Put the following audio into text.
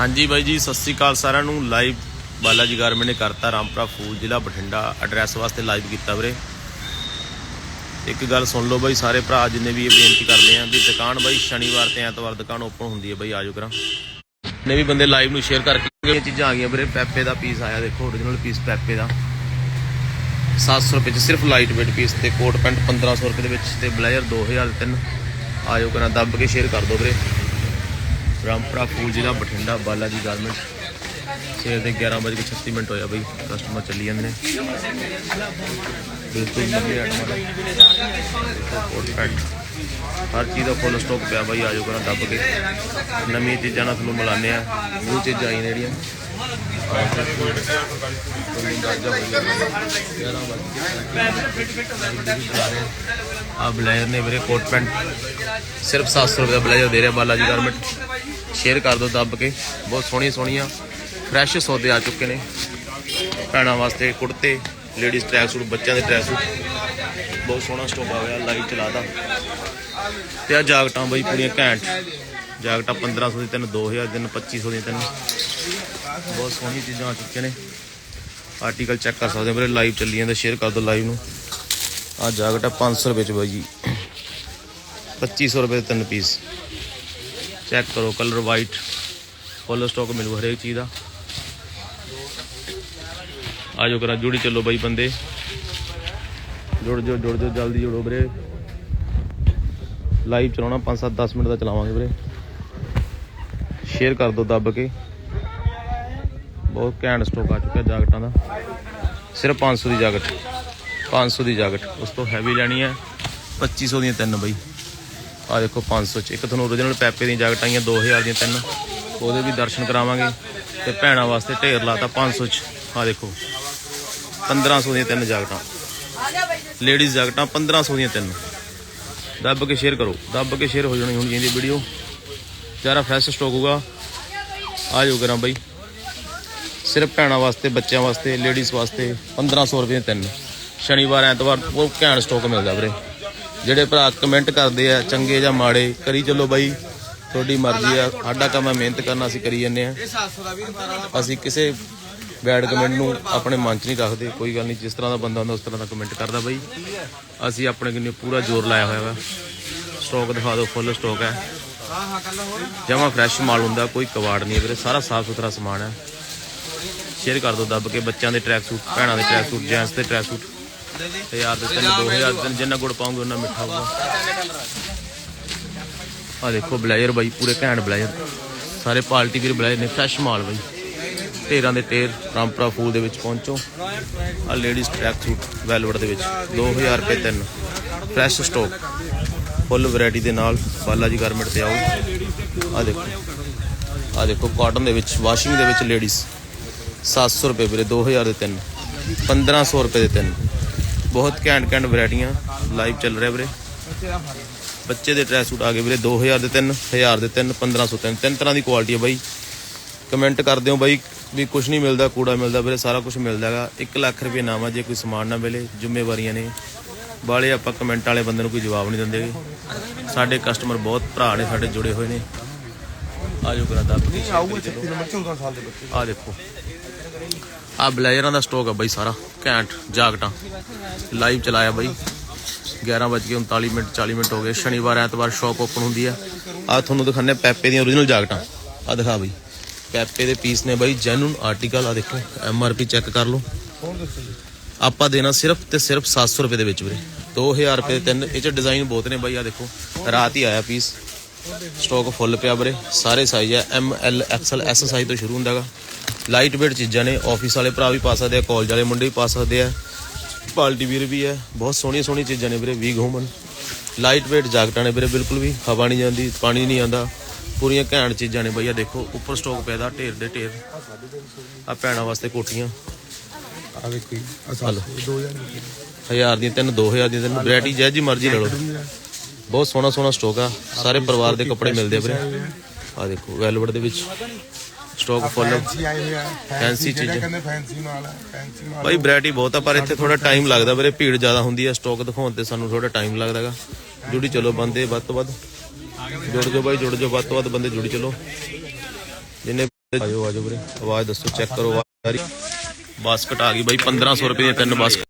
ਹਾਂਜੀ ਬਾਈ ਜੀ, ਸਤਿ ਸ੍ਰੀ ਅਕਾਲ ਸਾਰਿਆਂ ਨੂੰ। ਲਾਈਵ ਬਾਲਾ ਜੀ ਗਾਰਮੈਂਟ ਨੇ ਕਰਤਾ ਰਾਮਪੁਰਾ ਫੂਲ ਜ਼ਿਲ੍ਹਾ ਬਠਿੰਡਾ। ਐਡਰੈਸ ਵਾਸਤੇ ਲਾਈਵ ਕੀਤਾ ਵੀਰੇ। ਇੱਕ ਗੱਲ ਸੁਣ ਲਓ ਬਾਈ, ਸਾਰੇ ਭਰਾ ਜਿੰਨੇ ਵੀ ਇਹ ਬੇਨਤੀ ਕਰਦੇ ਆ ਵੀ ਦੁਕਾਨ ਬਾਈ ਸ਼ਨੀਵਾਰ ਤੇ ਐਤਵਾਰ ਦੁਕਾਨ ਓਪਨ ਹੁੰਦੀ ਹੈ ਬਾਈ ਆਜੋ ਕਰਾਂ। ਨੇ ਵੀ ਬੰਦੇ ਲਾਈਵ ਨੂੰ ਸ਼ੇਅਰ ਕਰਕੇ ਇਹ ਚੀਜ਼ਾਂ ਆ ਗਈਆਂ ਵੀਰੇ। ਪੈਪੇ ਦਾ ਪੀਸ ਆਇਆ, ਦੇਖੋ origignal ਪੀਸ ਪੈਪੇ ਦਾ। 700 ਰੁਪਏ ਚ ਸਿਰਫ ਲਾਈਟ ਵੇਟ ਪੀਸ ਤੇ ਕੋਟ ਪੈਂਟ 1500 ਰੁਪਏ ਦੇ ਵਿੱਚ ਤੇ ਬਲੇਜ਼ਰ 2000 ਦੇ ਤਿੰਨ। ਆਜੋ ਕਰਾਂ, ਦੱਬ ਕੇ ਸ਼ੇਅਰ ਕਰ ਦਿਓ ਵੀਰੇ। ਰਾਮਪੁਰਾ ਫੂਲ ਜ਼ਿਲ੍ਹਾ ਬਠਿੰਡਾ, ਬਾਲਾ ਜੀ ਗਾਰਮੈਂਟ ਸਵੇਰ ਦੇ 11:36 ਮਿੰਟ ਹੋਇਆ ਬਈ ਕਸਟਮਰ ਚੱਲੀ ਜਾਂਦੇ ਨੇ। ਬਿਲਕੁਲ ਨਵੀਂ ਆਈਟਮਾਂ ਕੋਟ ਪੈਂਟ ਹਰ ਚੀਜ਼ ਦਾ ਫੁੱਲ ਸਟਾਕ ਪਿਆ ਬਾਈ ਆਜੋ ਕਰਾਂ ਦੱਬ ਕੇ। ਨਵੀਂ ਚੀਜ਼ਾਂ ਨਾਲ ਤੁਹਾਨੂੰ ਮਿਲਾਨੇ ਆ ਉਹ ਚੀਜ਼ਾਂ ਆਈਆਂ ਨੇ ਜਿਹੜੀਆਂ। ਆ ਬਲੇਜ਼ਰ ਨੇ ਵੀਰੇ ਕੋਟ ਪੈਂਟ ਸਿਰਫ 700 ਰੁਪਏ ਦਾ ਬਲੇਜ਼ਰ ਦੇ ਰਿਹਾ ਬਾਲਾ ਜੀ ਗਾਰਮੈਂਟ ਸ਼ੇਅਰ ਕਰ ਦਿਓ ਦੱਬ ਕੇ। ਬਹੁਤ ਸੋਹਣੀਆਂ ਸੋਹਣੀਆਂ ਫਰੈਸ਼ ਸੌਦੇ ਆ ਚੁੱਕੇ ਨੇ। ਭੈਣਾਂ ਵਾਸਤੇ ਕੁੜਤੇ ਲੇਡੀਜ਼ ਟਰੈਕ ਸੂਟ ਬੱਚਿਆਂ ਦੇ ਟਰੈਕ ਸੂਟ ਬਹੁਤ ਸੋਹਣਾ ਸਟਾਕ ਆ ਗਿਆ ਲਾਈਵ ਚਲਾਦਾ ਤੇ ਆ ਜਾਕਟਾਂ ਬਈ ਪੂਰੀਆਂ ਘੈਂਟ। ਜਾਕਟਾਂ 1500 ਦੀ ਤਿੰਨ 2000 ਦੀ ਤਿੰਨ 2500 ਦੀ ਤਿੰਨ। ਬਹੁਤ ਸੋਹਣੀਆਂ ਚੀਜ਼ਾਂ ਆ ਚੁੱਕੀਆਂ ਨੇ। ਆਰਟੀਕਲ ਚੈੱਕ ਕਰ ਸਕਦੇ ਹੋ ਵੀਰੇ ਲਾਈਵ ਚੱਲੀ ਜਾਂਦਾ ਸ਼ੇਅਰ ਕਰ ਦਿਓ ਲਾਈਵ ਨੂੰ। ਆ ਜਾਕਟ ਆ 500 ਰੁਪਏ ਚ ਬਾਈ ਜੀ। 2500 ਰੁਪਏ ਦੇ ਤਿੰਨ ਪੀਸ ਚੈੱਕ ਕਰੋ ਕਲਰ ਵਾਈਟ ਫੁੱਲ ਸਟਾਕ ਮਿਲੂ ਹਰੇਕ ਚੀਜ਼ ਦਾ। ਆਜੋ ਕਰਾ, ਜੁੜੀ ਚੱਲੋ ਬਾਈ ਬੰਦੇ। ਜੁੜ ਜੋ ਜੁੜ ਜੋ ਜਲਦੀ ਜੁੜੋ ਵੀਰੇ। ਲਾਈਵ ਚਲਾਉਣਾ 5-7 10 ਮਿੰਟ ਦਾ ਚਲਾਵਾਂਗੇ ਵੀਰੇ। ਸ਼ੇਅਰ ਕਰ ਦਿਓ ਦੱਬ ਕੇ। ਬਹੁਤ ਘੈਂਟ ਸਟਾਕ ਆ ਚੁੱਕਿਆ ਜਾਕਟਾਂ ਦਾ। ਸਿਰਫ 500 ਦੀ ਜਾਕਟ। 500 ਦੀ ਜਾਕਟ। ਉਸ ਤੋਂ ਹੈਵੀ ਲੈਣੀ ਹੈ। 2500 ਦੀਆਂ ਤਿੰਨ ਬਈ। ਆ ਦੇਖੋ 500 ਚ। ਇੱਕ ਤੁਹਾਨੂੰ origignal ਪੈਪੇ ਦੀਆਂ ਜਾਕਟਾਂ ਆਈਆਂ 2000 ਦੀਆਂ ਤਿੰਨ। ਉਹਦੇ ਵੀ ਦਰਸ਼ਨ ਕਰਾਵਾਂਗੇ। ਤੇ ਭੈਣਾਂ ਵਾਸਤੇ ਢੇਰ ਲਾਤਾ 500 ਚ। ਆ ਦੇਖੋ 1500 ਦੀਆਂ ਤਿੰਨ ਜਾਕਟਾਂ। ਲੇਡੀਜ਼ ਜਾਕਟਾਂ 1500 ਦੀਆਂ ਤਿੰਨ। ਦੱਬ ਕੇ ਸ਼ੇਅਰ ਕਰੋ। ਦੱਬ ਕੇ ਸ਼ੇਅਰ ਹੋ ਜਾਣੀ ਹੁਣ ਜਾਂਦੀ ਵੀਡੀਓ ਜ਼ਿਆਦਾ ਫਰੈਸ਼ ਸਟਾਕ ਹੋਊਗਾ। ਆ ਜਾਓ ਕਰਾਂ ਬਾਈ। ਸਿਰਫ ਭੈਣਾਂ ਵਾਸਤੇ, ਬੱਚਿਆਂ ਵਾਸਤੇ ਲੇਡੀਜ਼ ਵਾਸਤੇ 1500 ਰੁਪਏ ਦੇ ਤਿੰਨ। ਸ਼ਨੀਵਾਰ, ਐਤਵਾਰ ਉਹ ਘੈਂਟ ਸਟਾਕ ਮਿਲਦਾ ਵੀਰੇ। ਜਿਹੜੇ ਭਰਾ ਕਮੈਂਟ ਕਰਦੇ ਆ, ਚੰਗੇ ਜਾਂ ਮਾੜੇ, ਕਰੀ ਚੱਲੋ ਬਾਈ। ਤੁਹਾਡੀ ਮਰਜ਼ੀ ਆ। ਸਾਡਾ ਕੰਮ ਹੈ ਮਿਹਨਤ ਕਰਨਾ, ਅਸੀਂ ਕਰੀ ਜੰਨੇ ਆ। ਅਸੀਂ ਕਿਸੇ ਬੈਡ ਕਮੈਂਟ ਨੂੰ ਆਪਣੇ ਮਨ 'ਚ ਨਹੀਂ ਰੱਖਦੇ। ਕੋਈ ਗੱਲ ਨਹੀਂ, ਜਿਸ ਤਰ੍ਹਾਂ ਦਾ ਬੰਦਾ ਹੁੰਦਾ, ਉਸ ਤਰ੍ਹਾਂ ਦਾ ਕਮੈਂਟ ਕਰਦਾ ਬਾਈ। ਅਸੀਂ ਆਪਣੇ ਕਿੰਨੇ ਪੂਰਾ ਜ਼ੋਰ ਲਾਇਆ ਹੋਇਆ ਵਾ। ਸਟਾਕ ਦਿਖਾ ਦਿਓ ਫੁੱਲ ਸਟਾਕ ਹੈ। ਜਮਾ ਫਰੈਸ਼ ਮਾਲ ਹੁੰਦਾ, ਕੋਈ ਕਵਾੜ ਨਹੀਂ ਹੈ ਵੀਰੇ। ਸਾਰਾ ਸਾਫ਼ ਸੁਥਰਾ ਸਮਾਨ ਹੈ। ਸ਼ੇਅਰ ਕਰ ਦਿਓ, ਦੱਬ ਕੇ ਬੱਚਿਆਂ ਦੇ ਟਰੈਕ ਸੂਟ ਭੈਣਾਂ ਦੇ ਟਰੈਕ ਸੂਟ ਜੈਂਟਸ ਦੇ ਟਰੈਕ ਸੂਟ ਹਜ਼ਾਰ ਦੇ ਤਿੰਨ 2000 ਦੇ ਤਿੰਨ ਜਿੰਨਾ ਗੁੜ ਪਾਉਂਗੇ ਉਹਨਾਂ ਮਿੱਠਾ ਹੋਊਗਾ। ਆ ਦੇਖੋ ਬਲੇਜ਼ਰ ਬਾਈ, ਪੂਰੇ ਘੈਂਟ ਬਲੇਜ਼ਰ। ਸਾਰੇ ਪਾਰਟੀ ਵੀਰ ਬਲੇਜ਼ਰ ਨੇ, ਫਰੈਸ਼ ਮਾਲ ਬਾਈ। ਢੇਰਾਂ ਦੇ ਢੇਰ, ਰਾਮਪੁਰਾ ਫੂਲ ਦੇ ਵਿੱਚ ਪਹੁੰਚੋ। ਆ ਲੇਡੀਜ਼ ਟਰੈਕ ਸੂਟ ਵੈਲਵਟ ਦੇ ਵਿੱਚ 2000 ਰੁਪਏ ਤਿੰਨ। ਫਰੈਸ਼ ਸਟਾਕ ਫੁੱਲ ਵੈਰਾਈਟੀ ਦੇ ਨਾਲ ਬਾਲਾ ਜੀ ਗਾਰਮੈਂਟ ਤੇ ਆਓ। ਆ ਦੇਖੋ ਆ ਦੇਖੋ ਕਾਟਨ ਦੇ ਵਿੱਚ ਵਾਸ਼ਿੰਗ ਦੇ ਵਿੱਚ ਲੇਡੀਜ਼ 700 ਰੁਪਏ ਵੀਰੇ 2000 ਦੇ ਤਿੰਨ। 1500 ਰੁਪਏ ਦੇ ਤਿੰਨ। ਬਹੁਤ ਘੈਂਟ ਘੈਂਟ ਵੈਰਾਈਟੀਆਂ ਲਾਈਵ ਚੱਲ ਰਿਹਾ ਵੀਰੇ। ਬੱਚੇ ਦੇ ਡਰੈਸ ਸੂਟ ਆ ਗਏ ਵੀਰੇ 2000 ਦੇ ਤਿੰਨ 1000 ਦੇ ਤਿੰਨ 1500 ਤਿੰਨ ਤਿੰਨ ਤਰ੍ਹਾਂ ਦੀ ਕੁਆਲਿਟੀ ਹੈ ਬਾਈ। ਕਮੈਂਟ ਕਰਦੇ ਹੋ ਬਾਈ ਵੀ ਕੁਝ ਨਹੀਂ ਮਿਲਦਾ ਕੂੜਾ ਮਿਲਦਾ ਵੀਰੇ ਸਾਰਾ ਕੁਝ ਮਿਲਦਾ ਹੈਗਾ। 1 ਲੱਖ ਰੁਪਏ ਨਾਮਾ ਜੇ ਕੋਈ ਸਮਾਨ ਨਾ ਮਿਲੇ ਜ਼ਿੰਮੇਵਾਰੀਆਂ ਨੇ। ਬਾਲੇ ਆਪਾਂ ਕਮੈਂਟ ਵਾਲੇ ਬੰਦੇ ਨੂੰ ਕੋਈ ਜਵਾਬ ਨਹੀਂ ਦਿੰਦੇ। ਸਾਡੇ ਕਸਟਮਰ ਬਹੁਤ ਭਰਾ ਨੇ ਸਾਡੇ ਜੁੜੇ ਹੋਏ ਨੇ। ਆਜੋ ਕਰਾ ਦੱਬ ਕੇ ਆਊਗਾ 36 ਨੰਬਰ 14 ਸਾਲ ਦੇ ਬੱਚੇ ਆ ਦੇਖੋ। ਆ ਬਲੇਜ਼ਰਾਂ ਦਾ ਸਟਾਕ ਆ ਬਾਈ ਸਾਰਾ, ਘੈਂਟ, ਜਾਕਟਾਂ। ਲਾਈਵ ਚਲਾਇਆ ਬਾਈ। 11:39 ਮਿੰਟ 40 ਮਿੰਟ ਹੋ ਗਏ। ਸ਼ਨੀਵਾਰ, ਐਤਵਾਰ ਸ਼ਾਪ ਓਪਨ ਹੁੰਦੀ ਆ। ਆ ਤੁਹਾਨੂੰ ਦਿਖਾਣੇ ਪੈਪੇ ਦੀਆਂ origignal ਜਾਕਟਾਂ। ਆ ਦਿਖਾ ਬਾਈ। ਪੈਪੇ ਦੇ ਪੀਸ ਨੇ ਬਾਈ ਜੈਨੂਨ ਆਰਟੀਕਲ ਆ ਦੇਖੋ। ਐਮ ਆਰ ਪੀ ਚੈੱਕ ਕਰ ਲਓ। ਆਪਾਂ ਦੇਣਾ ਸਿਰਫ ਤੇ ਸਿਰਫ 700 ਰੁਪਏ ਦੇ ਵਿੱਚ ਵੀਰੇ। 2000 ਰੁਪਏ ਦੇ ਤਿੰਨ, ਇਹ ਚ ਡਿਜ਼ਾਈਨ ਬਹੁਤ ਨੇ ਬਾਈ, ਆ ਦੇਖੋ। ਰਾਤ ਹੀ ਆਇਆ ਪੀਸ ਸਟਾਕ ਫੁੱਲ ਪਿਆ ਵੀਰੇ ਸਾਰੇ ਸਾਈਜ਼ ਆ M L XL S size ਤੋਂ ਸ਼ੁਰੂ ਹੁੰਦਾਗਾ ਲਾਈਟ weight ਚੀਜ਼ਾਂ ਨੇ ਆਫਿਸ ਵਾਲੇ ਭਰਾ ਵੀ ਪਾ ਸਕਦੇ ਆ ਕਾਲਜ ਵਾਲੇ ਮੁੰਡੇ ਵੀ ਪਾ ਸਕਦੇ ਆ। ਪਾਲਟੀ ਵੀਰ ਵੀ ਹੈ ਬਹੁਤ ਸੋਹਣੀਆਂ ਸੋਹਣੀਆਂ ਚੀਜ਼ਾਂ ਨੇ ਵੀਰੇ ਵੀ ਘੁੰਮਣ। ਲਾਈਟ weight ਜਾਕਟਾਂ ਨੇ ਵੀਰੇ ਬਿਲਕੁਲ ਵੀ ਹਵਾ ਨਹੀਂ ਜਾਂਦੀ ਪਾਣੀ ਨਹੀਂ ਆਉਂਦਾ। ਪੂਰੀਆਂ ਘੈਂਟ ਚੀਜ਼ਾਂ ਨੇ ਬਈਆ ਦੇਖੋ ਉੱਪਰ ਸਟਾਕ ਪਿਆ ਦਾ ਢੇਰ ਦੇ ਢੇਰ। ਆ ਭੈਣਾਂ ਵਾਸਤੇ ਕੋਟੀਆਂ ਆ ਆ ਸਾਲ 2000 ਰੁਪਏ ਹਜ਼ਾਰ ਦੀਆਂ ਤਿੰਨ 2000 ਦੀਆਂ ਤਿੰਨ ਵੈਰਾਈਟੀ ਜੈ ਜੀ ਮਰਜ਼ੀ ਲੈ ਲਓ। ਬਹੁਤ ਸੋਹਣਾ ਸੋਹਣਾ ਸਟਾਕ ਆ। ਸਾਰੇ ਪਰਿਵਾਰ ਦੇ ਕੱਪੜੇ ਮਿਲਦੇ ਆ ਵੀਰੇ। ਆ ਦੇਖੋ ਵੈਲਵਟ ਦੇ ਵਿੱਚ ਸਟਾਕ ਫੁੱਲ ਫੈਂਸੀ ਚੀਜ਼ਾਂ। ਕਹਿੰਦੇ ਫੈਂਸੀ ਮਾਲ ਹੈ ਫੈਂਸੀ ਮਾਲ ਬਾਈ ਵੈਰਾਈਟੀ ਬਹੁਤ ਆ ਪਰ ਇੱਥੇ ਥੋੜਾ ਟਾਈਮ ਲੱਗਦਾ ਵੀਰੇ ਭੀੜ ਜ਼ਿਆਦਾ ਹੁੰਦੀ ਆ ਸਟਾਕ ਦਿਖਾਉਣ ਤੇ ਸਾਨੂੰ ਥੋੜਾ ਟਾਈਮ ਲੱਗਦਾਗਾ। ਜੁੜੀ ਚਲੋ ਬੰਦੇ ਵੱਧ ਤੋਂ ਵੱਧ। ਜੁੜ ਜਾਓ ਬਾਈ ਜੁੜ ਜਾਓ ਵੱਧ ਤੋਂ ਵੱਧ ਬੰਦੇ ਜੁੜੀ ਚਲੋ। ਜਿੰਨੇ ਆਜੋ ਆਜੋ ਵੀਰੇ। ਆਵਾਜ਼ ਦੱਸੋ ਚੈੱਕ ਕਰੋ ਆਵਾਜ਼ ਬਾਸਕਟ ਆ ਗਈ ਬਾਈ 1500 ਰੁਪਏ ਦੀਆਂ ਤਿੰਨ ਬਾਸਕਟ।